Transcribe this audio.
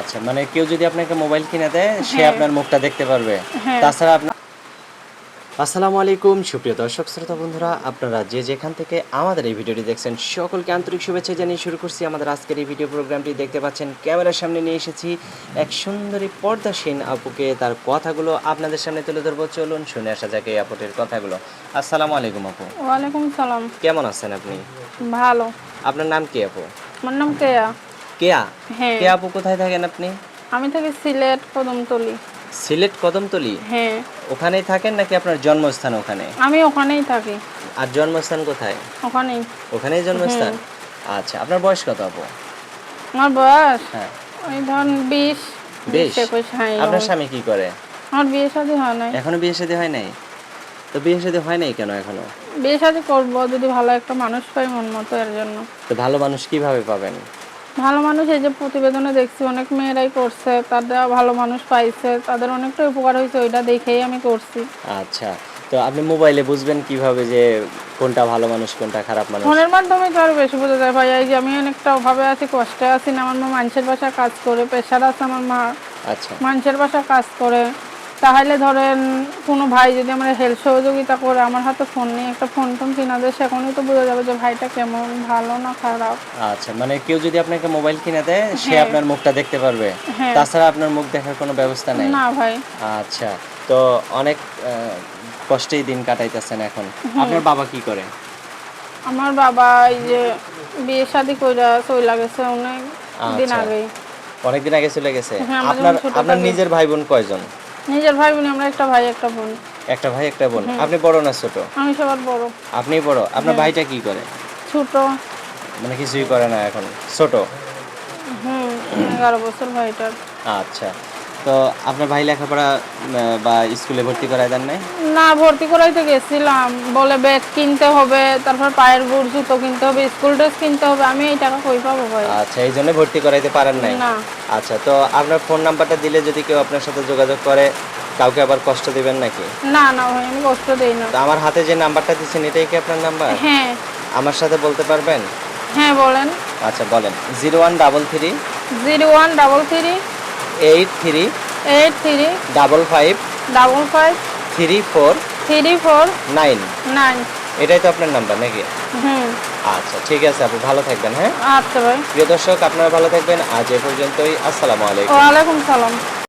আচ্ছা মানে কেউ যদি আপনাকে মোবাইল কিনে দেয় সে হ্যাঁ। আপনার মুখটা দেখতে পারবে। হ্যাঁ। তাছাড়া আপনার আসসালামু আলাইকুম সুপ্রিয় দর্শক শ্রোতা বন্ধুরা আপনারা যে যেখান থেকে আমাদের এই ভিডিওটি দেখছেন সকলকে আন্তরিক শুভেচ্ছা জানিয়ে শুরু করছি। আমাদের আজকের এই ভিডিও প্রোগ্রামটি দেখতে পাচ্ছেন ক্যামেরার সামনে নিয়ে এসেছি এক সুন্দরী পর্দাসীন আপুকে। তার কথাগুলো আপনাদের সামনে তুলে ধরবো। চলুন শুনে আসা যাক এই আপুটির কথাগুলো। আসসালামু আলাইকুম আপু। ওয়ালাইকুম সালাম। কেমন আছেন আপনি? ভালো। আপনার নাম কি আপু? আমার নাম কেয়া। কেয়া? হ্যাঁ। কে আপু কোথায় থাকেন আপনি? আমি থাকি সিলেট কদমতলি। সিলেট কদমতলি? হ্যাঁ। ওখানেই থাকেন নাকি আপনার জন্মস্থান ওখানে? আমি ওখানেই থাকি। আর জন্মস্থান কোথায়? ওখানেই। ওখানেই জন্মস্থান? আচ্ছা আপনার বয়স কত আপু? আমার বয়স? হ্যাঁ। ওই ধরুন বিশ বিশ? হ্যাঁ আপনার স্বামী কি করে? আমার বিয়ে শাদী হয় নাই। এখনও বিয়ে শাদী হয় নাই? তো বিয়ে শাদী হয় নাই কেন এখনও? বিয়ে শাদী করব যদি ভালো একটা মানুষ পাই মন মতো এর জন্য। তো ভালো মানুষ কীভাবে পাবেন? ভালো মানুষ এই যে প্রতিবেদনে দেখছি অনেক মেয়েরাই করছে তাদের ভালো মানুষ পাইছে তাদের অনেকটা উপকার হয়েছে ওইটা দেখেই আমি করছি। আচ্ছা তো আপনি মোবাইলে বুঝবেন কীভাবে যে কোনটা ভালো মানুষ কোনটা খারাপ মানুষ? ফোনের মাধ্যমে তো আরও বেশি বোঝা যায় ভাই এই যে আমি অনেকটা অভাবে আছি কষ্টে আছি না আমার মা মানুষের বাসা কাজ করে পেশার আছে আমার মা। আচ্ছা। মানুষের বাসা কাজ করে তাহলে ধরেন কোনো ভাই যদি আমার হেল্প সহযোগিতা করে আমার হাতে ফোন নিয়ে একটা ফোন টোন কিনা দেয় সেখানেই তো বোঝা যাবে যে ভাইটা কেমন ভালো না খারাপ। আচ্ছা মানে কেউ যদি আপনাকে মোবাইল কিনে দেয় সে আপনার মুখটা দেখতে পারবে। হ্যাঁ। তাছাড়া আপনার মুখ দেখার কোনো ব্যবস্থা নাই? না ভাই। আচ্ছা তো অনেক কষ্টেই দিন কাটাইতেছেন এখন। আপনার বাবা কি করে? আমার বাবা এই যে বিয়ে শাদি কইরা চইলা গেছে অনেক দিন আচ্ছা। আগেই। অনেকদিন আগে চলে গেছে। হ্যাঁ, আপনার আপনার নিজের ভাই বোন কয়জন? নিজের ভাই বোন আমরা একটা ভাই একটা বোন। একটা ভাই একটা বোন। আপনি বড় না ছোট? আমি সবার বড়। আপনি বড়। হ্যাঁ। আপনার ভাইটা কি করে? ছোট। মানে কিছুই করে না এখন। ছোট? হুম এগারো বছর ভাইটার। আচ্ছা। তো আপনার ভাই লেখাপড়া বা স্কুলে ভর্তি করায় দেন নাই? না ভর্তি করাইতে গেছিলাম। বলে ব্যাগ কিনতে হবে তারপর পায়ের বুট জুতো কিনতে হবে স্কুল ড্রেস কিনতে হবে আমি এই টাকা কই পাবো ভাই? আচ্ছা এই জন্য ভর্তি করাইতে পারেন নাই? না। আচ্ছা তো আপনার ফোন নাম্বারটা দিলে যদি কেউ আপনার সাথে যোগাযোগ করে কাউকে আবার কষ্ট দিবেন নাকি? না না ভাই আমি কষ্ট দেই না। তো আমার হাতে যে নাম্বারটা দিচ্ছেন এটাই কি আপনার নাম্বার? হ্যাঁ। আমার সাথে বলতে পারবেন? হ্যাঁ বলেন। আচ্ছা বলেন। Zero one double three? Zero one double three eight three eight three double five double five three four three four nine nine এটাই তো আপনার নাম্বার নাকি? হুম। আচ্ছা ঠিক আছে আপনি ভালো থাকবেন হ্যাঁ? আচ্ছা ভাই। প্রিয় দর্শক আপনারা ভালো থাকবেন। আজ এ পর্যন্তই। আসসালামু আলাইকুম। ওয়ালাইকুম সালাম।